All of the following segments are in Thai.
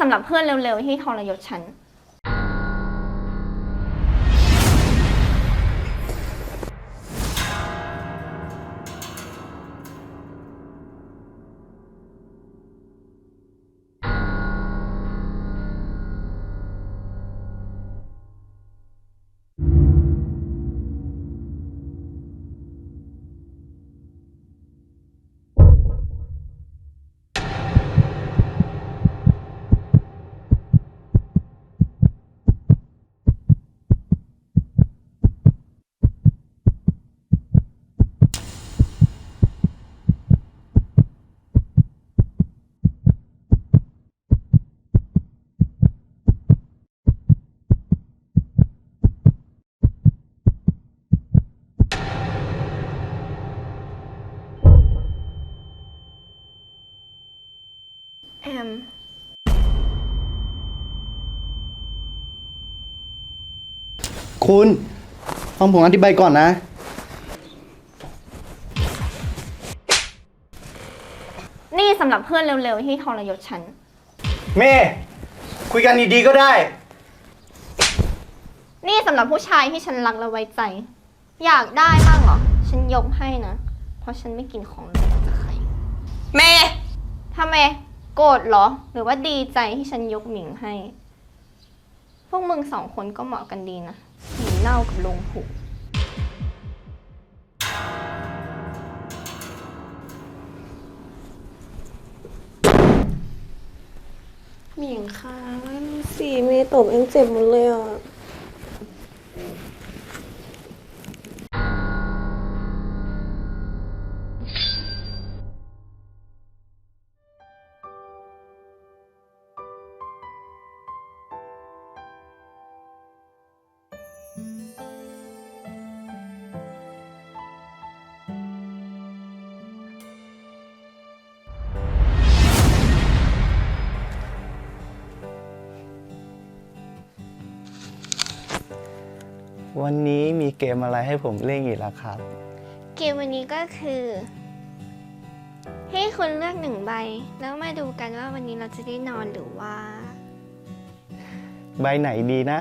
สำหรับเพื่อนเร็วๆที่ทรยศฉัน แอม คุณฟังผมอธิบายก่อนนะ นี่สำหรับเพื่อนเร็วๆ ที่ทรยศฉัน เมย์คุยกันดีๆก็ได้ นี่สำหรับผู้ชายที่ฉันรักและไว้ใจ อยากได้บ้างเหรอ ฉันยกให้นะ เพราะฉันไม่กินของเหลวจากใคร เมย์ทำไม โกรธเหรอ หรือว่าดีใจที่ฉันยกหมิงให้ พวกมึงสองคนก็เหมาะกันดีนะหมิงเน่ากับลงผูกหมิงคะสีเมย์ตบเองเจ็บหมดเลยอะ วันนี้มีเกมอะไรให้ผมเล่นอีกแล้วครับ เกมวันนี้ก็คือ ให้คุณเลือกหนึ่งใบ แล้วมาดูกันว่าวันนี้เราจะได้นอนหรือว่า ใบไหนดีนะ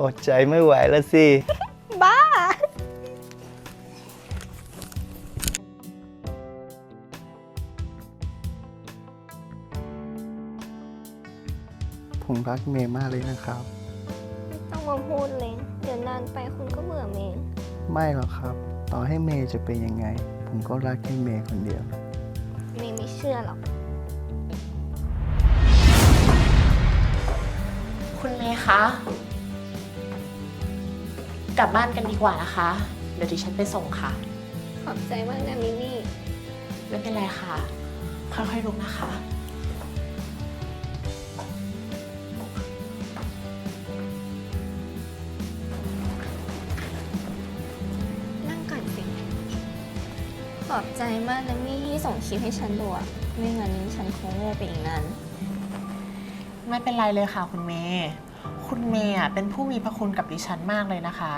อดใจไม่ไหวแล้วสิ รักเมย์มากเลยนะครับ ไม่ต้องมาพูดเลย เดี๋ยวนานไปคุณก็เบื่อเมย์ไม่หรอกครับ ต่อให้เมย์จะเป็นยังไง ผมก็รักแค่เมย์คนเดียว เมย์ไม่เชื่อหรอก คุณเมย์คะ กลับบ้านกันดีกว่านะคะ เดี๋ยวดิฉันไปส่งค่ะ ขอบใจมากนะมิมี่ ไม่เป็นไรค่ะ ค่อยๆลุกนะคะ อบใจมากนะมี่ที่ส่งคลิปให้ฉันดูอะไม่งั้นฉันคงโง่ไปอีกนาน ไม่เป็นไรเลยค่ะคุณเมย์ คุณเมย์อะเป็นผู้มีพระคุณกับดิฉันมากเลยนะคะ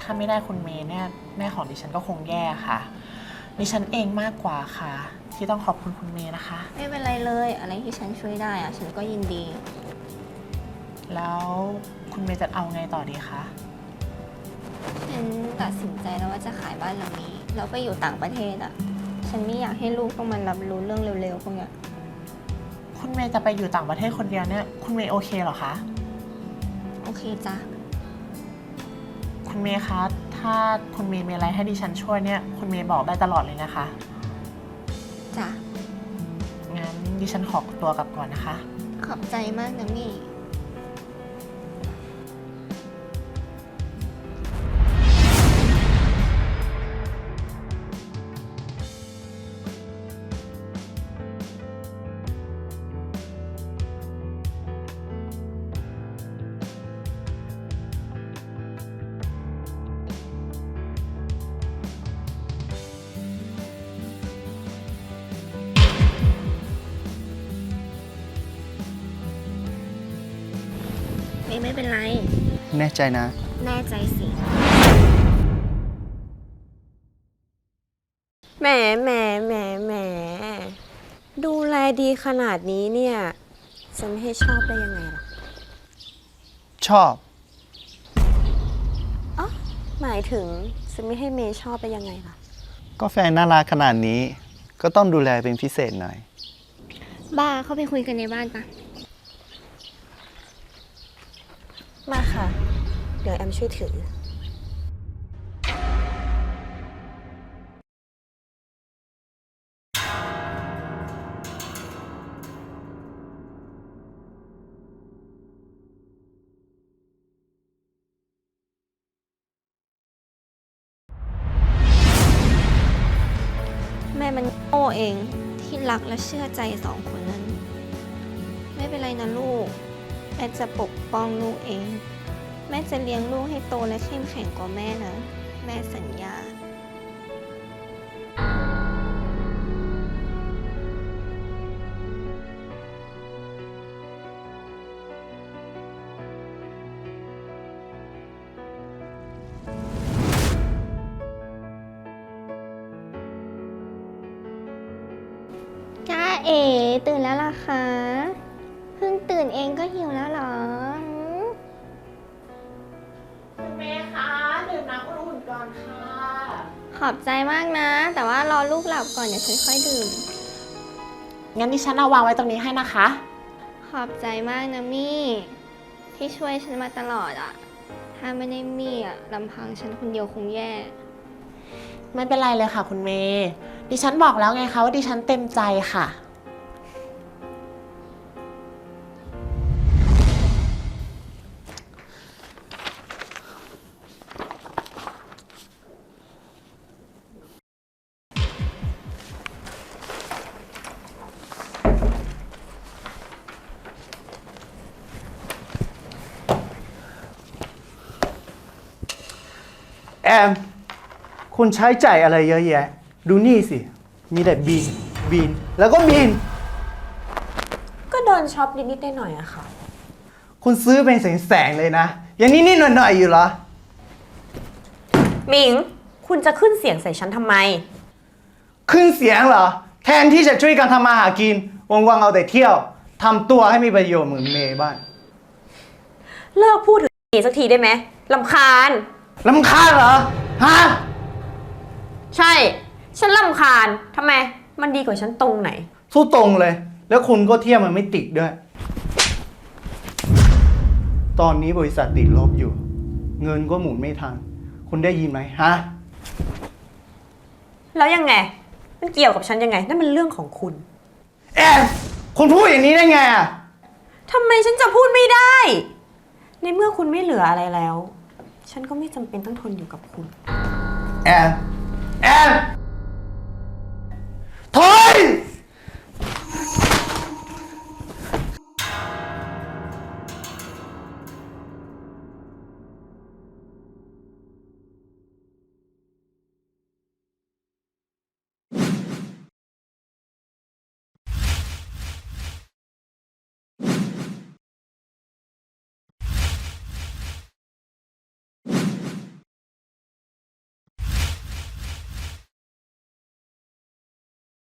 ถ้าไม่ได้คุณเมย์เนี่ยแม่ของดิฉันก็คงแย่ค่ะ ดิฉันเองมากกว่าค่ะ ที่ต้องขอบคุณคุณเมย์นะคะ ไม่เป็นไรเลยอะไรที่ฉันช่วยได้อะฉันก็ยินดี แล้วคุณเมย์จะเอาไงต่อดีคะ ฉันตัดสินใจแล้วว่าจะขายบ้านหลังนี้ แล้วไปอยู่ต่างประเทศอะฉันไม่อยากให้ลูกต้องมารับรู้เรื่องเร็วๆพวกเนี้ยคุณเมย์จะไปอยู่ต่างประเทศคนเดียวเนี่ย คุณเมย์โอเคเหรอคะ โอเคจ้ะ คุณเมย์คะ ถ้าคุณเมย์มีอะไรให้ดิฉันช่วยเนี่ย คุณเมย์บอกได้ตลอดเลยนะคะ จ้ะ งั้นดิฉันขอตัวกลับก่อนนะคะ ขอบใจมากนะมี่ ไม่ไม่เป็นไร แน่ใจนะ แน่ใจสิ แหมแหมแหมแหมดูแลดีขนาดนี้เนี่ยจะไม่ให้ชอบได้ยังไงล่ะชอบหมายถึงจะไม่ให้เมย์ชอบได้ยังไงล่ะ ก็แฟนน่ารักขนาดนี้ ก็ต้องดูแลเป็นพิเศษหน่อย บ้าเข้าไปคุยกันในบ้านปะ มาค่ะ เดี๋ยวแอมช่วยถือ แม่มันโง่เองที่รักและเชื่อใจสองคนนั้น ไม่เป็นไรนะลูก แม่จะปกป้องลูกเอง แม่จะเลี้ยงลูกให้โตและเข้มแข็งกว่าแม่นะ แม่สัญญาจ้าเอ๋ตื่นแล้วล่ะคะ นเองก็หิวแล้วเหรอหืมคุณเมย์คะดื่มน้ำอุ่นๆก่อนค่ะ ขอบใจมากนะ แต่ว่ารอลูกหลับก่อนเดี๋ยวฉันค่อยดื่ม งั้นดิฉันเอาวางไว้ตรงนี้ให้นะคะ ขอบใจมากนะมี่ ที่ช่วยฉันมาตลอดอะถ้าไม่ได้มี่อะลำพังฉันคนเดียวคงแย่ ไม่เป็นไรเลยค่ะ คุณเมย์ดิฉันบอกแล้วไงคะว่าดิฉันเต็มใจค่ะ ม คุณใช้จ่ายอะไรเยอะแยะ ดูนี่สิ มีแต่บินบินแล้วก็บินก็โดนช็อปนิดๆหน่อยๆอะค่ะ คุณซื้อเป็นแสงๆเลยนะ อย่างนี้นิดๆหน่อยๆอยู่เหรอ หมิง คุณจะขึ้นเสียงใส่ฉันทำไม ขึ้นเสียงเหรอ แทนที่จะช่วยกันทำมาหากินว่างๆเอาแต่เที่ยวทำตัวให้มีประโยชน์เหมือนเมย์บ้าง เลิกพูดถึงเมย์สักทีได้ไหมลำคาญ ลำคาญเหรอ ฮะ ใช่ ฉันลำคาญทำไม มันดีกว่าฉันตรงไหน สู้ตรงเลย แล้วคุณก็เที่ยวมันไม่ติดด้วย ตอนนี้บริษัทติดลบอยู่ เงินก็หมุนไม่ทัน คุณได้ยินไหมฮะ แล้วยังไง มันเกี่ยวกับฉันยังไง นั่นมันเรื่องของคุณแอนคุณพูดอย่างนี้ได้ไงอะทำไมฉันจะพูดไม่ได้ ในเมื่อคุณไม่เหลืออะไรแล้ว ฉันก็ไม่จำเป็นต้องทนอยู่กับคุณ แอน